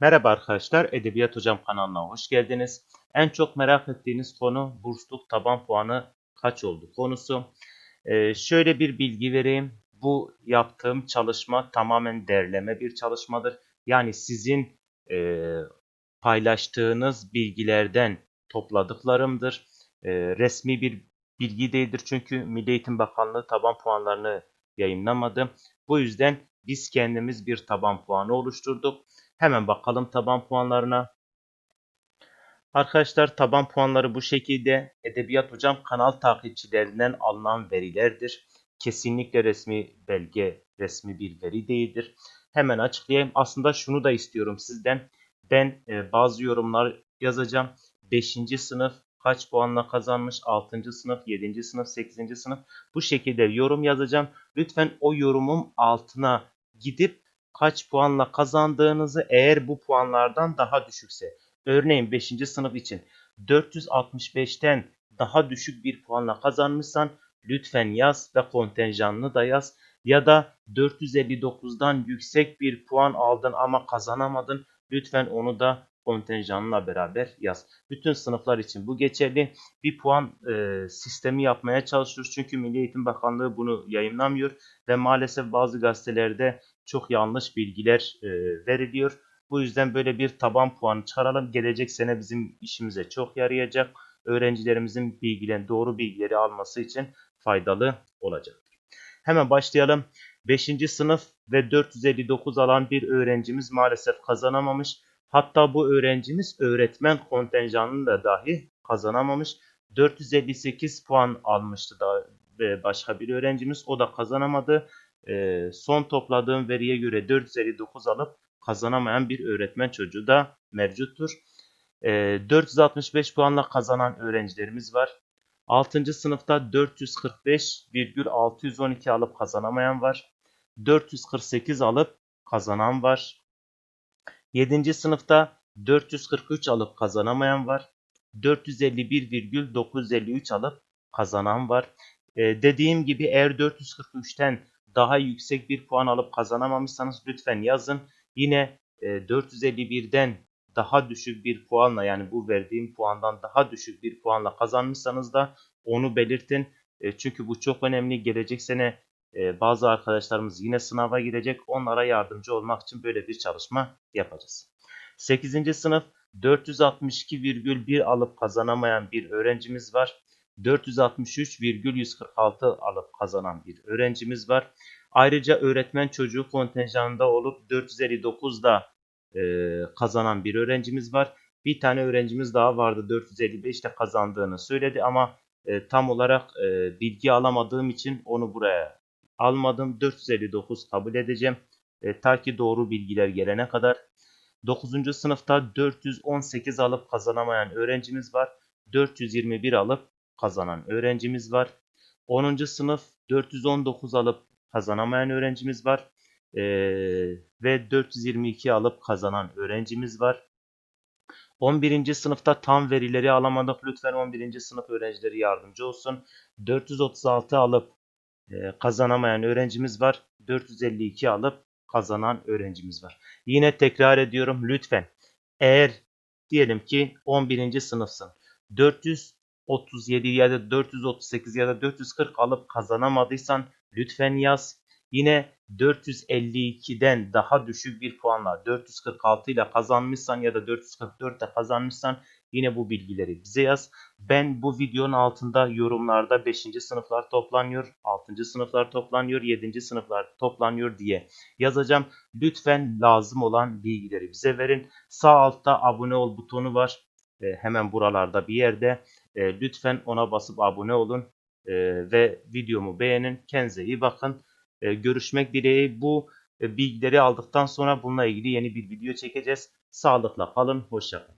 Merhaba arkadaşlar, Edebiyat Hocam kanalına hoş geldiniz. En çok merak ettiğiniz konu bursluluk taban puanı kaç oldu konusu. Ee, şöyle bir bilgi vereyim. Bu yaptığım çalışma tamamen derleme bir çalışmadır. Yani sizin e, paylaştığınız bilgilerden topladıklarımdır. E, resmi bir bilgi değildir çünkü Milli Eğitim Bakanlığı taban puanlarını yayınlamadı. Bu yüzden biz kendimiz bir taban puanı oluşturduk. Hemen bakalım taban puanlarına. Arkadaşlar taban puanları bu şekilde. Edebiyat Hocam kanal takipçilerinden alınan verilerdir. Kesinlikle resmi belge, resmi bir veri değildir. Hemen açıklayayım. Aslında şunu da istiyorum sizden. Ben e, bazı yorumlar yazacağım. 5. sınıf kaç puanla kazanmış, 6. sınıf, 7. sınıf, 8. sınıf bu şekilde yorum yazacağım. Lütfen o yorumum altına gidip kaç puanla kazandığınızı eğer bu puanlardan daha düşükse örneğin 5. sınıf için 465'ten daha düşük bir puanla kazanmışsan lütfen yaz ve kontenjanını da yaz ya da 459'dan yüksek bir puan aldın ama kazanamadın lütfen onu da kontenjanla beraber yaz. Bütün sınıflar için bu geçerli. Bir puan e, sistemi yapmaya çalışıyoruz. Çünkü Milli Eğitim Bakanlığı bunu yayınlamıyor ve maalesef bazı gazetelerde çok yanlış bilgiler e, veriliyor. Bu yüzden böyle bir taban puanı çıkaralım. Gelecek sene bizim işimize çok yarayacak. Öğrencilerimizin bilgilen doğru bilgileri alması için faydalı olacaktır. Hemen başlayalım. 5. sınıf ve 459 alan bir öğrencimiz maalesef kazanamamış. Hatta bu öğrencimiz öğretmen kontenjanını da dahi kazanamamış. 458 puan almıştı da başka bir öğrencimiz. O da kazanamadı. Ee, son topladığım veriye göre 459 alıp kazanamayan bir öğretmen çocuğu da mevcuttur. 465 puanla kazanan öğrencilerimiz var. 6. sınıfta 445,612 alıp kazanamayan var. 448 alıp kazanan var. 7. sınıfta 443 alıp kazanamayan var. 451,953 alıp kazanan var. Ee, dediğim gibi eğer 443'ten daha yüksek bir puan alıp kazanamamışsanız lütfen yazın. Yine e, 451'den daha düşük bir puanla yani bu verdiğim puandan daha düşük bir puanla kazanmışsanız da onu belirtin. E, çünkü bu çok önemli. Gelecek sene e, bazı arkadaşlarımız yine sınava girecek. Onlara yardımcı olmak için böyle bir çalışma yapacağız. 8. sınıf 462,1 alıp kazanamayan bir öğrencimiz var. 463,146 alıp kazanan bir öğrencimiz var. Ayrıca öğretmen çocuğu kontenjanında olup 459'da e, kazanan bir öğrencimiz var. Bir tane öğrencimiz daha vardı 455'te kazandığını söyledi ama e, tam olarak e, bilgi alamadığım için onu buraya almadım. 459 kabul edeceğim. E, ta ki doğru bilgiler gelene kadar. 9. sınıfta 418 alıp kazanamayan öğrencimiz var. 421 alıp kazanan öğrencimiz var. 10. sınıf 419 alıp kazanamayan öğrencimiz var. Ee, ve 422 alıp kazanan öğrencimiz var. 11. sınıfta tam verileri alamadık. Lütfen 11. sınıf öğrencileri yardımcı olsun. 436 alıp e, kazanamayan öğrencimiz var. 452 alıp kazanan öğrencimiz var. Yine tekrar ediyorum lütfen. Eğer diyelim ki 11. sınıfsın. 437 ya da 438 ya da 440 alıp kazanamadıysan lütfen yaz. Yine 452'den daha düşük bir puanla 446 ile kazanmışsan ya da 444 ile kazanmışsan yine bu bilgileri bize yaz. Ben bu videonun altında yorumlarda 5. sınıflar toplanıyor, 6. sınıflar toplanıyor, 7. sınıflar toplanıyor diye yazacağım. Lütfen lazım olan bilgileri bize verin. Sağ altta abone ol butonu var. E, hemen buralarda bir yerde. E, lütfen ona basıp abone olun e, ve videomu beğenin. Kendinize iyi bakın. E, görüşmek dileği. Bu bilgileri aldıktan sonra bununla ilgili yeni bir video çekeceğiz. Sağlıkla kalın. Hoşçakalın.